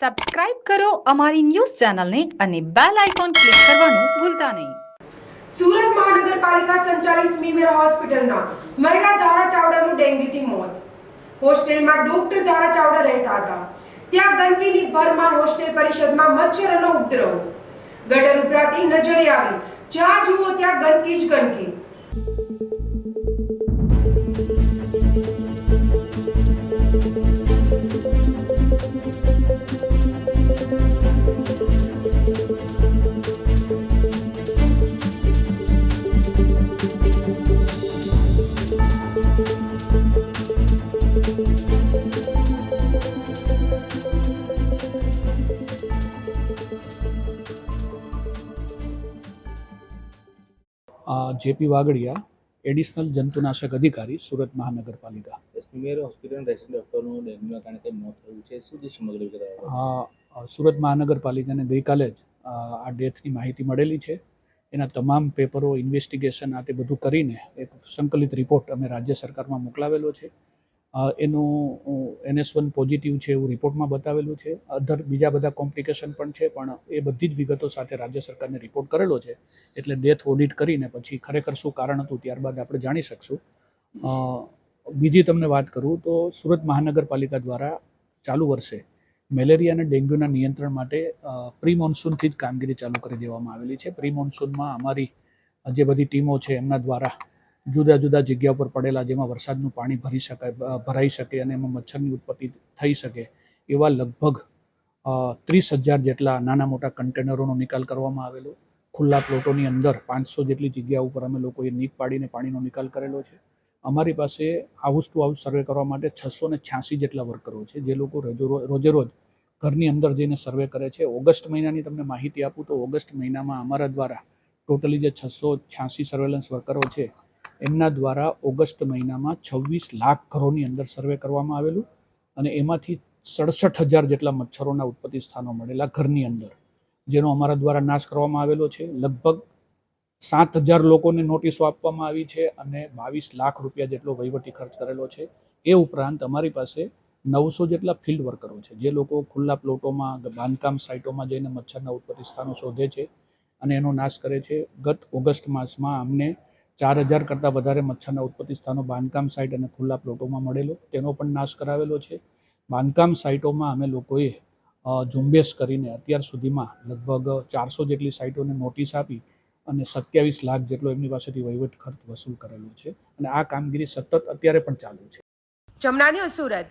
Subscribe કરો અમારી news ચેનલને અને બેલ આઇકોન ક્લિક કરવાનું ભૂલતા નહીં. સુરત મહાનગરપાલિકા સંચાલિત સ્મીમેર હોસ્પિટલના મહિલા ધારા ચાવડાનું ડેન્ગ્યુથી મોત. હોસ્ટેલમાં ડોક્ટર ધારા ચાવડા રહેતા હતા. ત્યાં ગંદકીની ભરમાર હોસ્ટેલ પરિષદમાં મચ્છરોનો ઉપદ્રવ. ગટર ઉપરાથી નજરે આવી. જ્યાં જુઓ ત્યાં ગંદકી જ ગંદકી. જેપી વાગડિયા એડિશનલ જંતુનાશક અધિકારી સુરત મહાનગરપાલિકા. સુરત મહાનગરપાલિકાને ગઈકાલે જ આ ડેથની માહિતી મળેલી છે. એના તમામ પેપરો ઇન્વેસ્ટિગેશન આ તે બધું કરીને એક સંકલિત રિપોર્ટ અમે રાજ્ય સરકારમાં મોકલાવેલો છે. એનું એનએસ વન પોઝિટિવ છે એવું રિપોર્ટમાં બતાવેલું છે. અધર બીજા બધા કોમ્પ્લિકેશન પણ છે, પણ એ બધી જ વિગતો સાથે રાજ્ય સરકારને રિપોર્ટ કરેલો છે. એટલે ડેથ ઓડિટ કરીને પછી ખરેખર શું કારણ હતું ત્યારબાદ આપણે જાણી શકશું. બીજી તમને વાત કરું તો સુરત મહાનગરપાલિકા દ્વારા ચાલુ વર્ષે મેલેરિયા અને ડેન્ગ્યુના નિયંત્રણ માટે પ્રી મોન્સૂનથી જ કામગીરી ચાલુ કરી દેવામાં આવેલી છે. પ્રી મોન્સૂનમાં અમારી જે બધી ટીમો છે એમના દ્વારા જુદા જુદા જગ્યા ઉપર પડેલા જેમાં વરસાદનું પાણી ભરી શકાય ભરાઈ શકે અને એમાં મચ્છરની ઉત્પત્તિ થઈ શકે, એવા લગભગ ત્રીસ હજાર જેટલા નાના મોટા કન્ટેનરોનો નિકાલ કરવામાં આવેલો. ખુલ્લા પ્લોટોની અંદર પાંચસો જેટલી જગ્યા ઉપર અમે લોકોએ નીક પાડીને પાણીનો નિકાલ કરેલો છે. અમારી પાસે હાઉસ ટુ હાઉસ સર્વે કરવા માટે છસો ને છ્યાસી જેટલા વર્કરો છે, જે લોકો રોજો- રોજે ઘરની અંદર જઈને સર્વે કરે છે. ઓગસ્ટ મહિનાની તમને માહિતી આપું તો ઓગસ્ટ મહિનામાં અમારા દ્વારા ટોટલી જે છસો છ્યાસી સર્વેલન્સ વર્કરો છે એમના દ્વારા ઓગસ્ટ મહિનામાં છવ્વીસ લાખ ઘરોની અંદર સર્વે કરવામાં આવેલું અને એમાંથી સડસઠ હજાર જેટલા મચ્છરોના ઉત્પત્તિ સ્થાનો મળેલા ઘરની અંદર, જેનો અમારા દ્વારા નાશ કરવામાં આવેલો છે. લગભગ સાત હજાર લોકોને નોટિસો આપવામાં આવી છે અને બાવીસ લાખ રૂપિયા જેટલો વહીવટી ખર્ચ કરેલો છે. એ ઉપરાંત અમારી પાસે નવસો જેટલા ફિલ્ડ વર્કરો છે, જે લોકો ખુલ્લા પ્લોટોમાં બાંધકામ સાઇટોમાં જઈને મચ્છરના ઉત્પત્તિ સ્થાનો શોધે છે અને એનો નાશ કરે છે. ગત ઓગસ્ટ માસમાં અમને ચાર હજાર કરતાં વધારે મચ્છરના ઉત્પત્તિ સ્થાનો બાંધકામ સાઇટ અને ખુલ્લા પ્લોટોમાં મળેલો. તેનો પણ નાશ કરાવેલો છે. બાંધકામ સાઇટોમાં અમે લોકોએ ઝુંબેશ કરીને અત્યાર સુધીમાં લગભગ ચારસો જેટલી સાઇટોને નોટિસ આપી અને સત્યાવીસ લાખ જેટલો એમની પાસેથી વહીવટ ખર્ચ વસૂલ કરેલો છે. અને આ કામગીરી સતત અત્યારે પણ ચાલુ છે. જમના સુરત.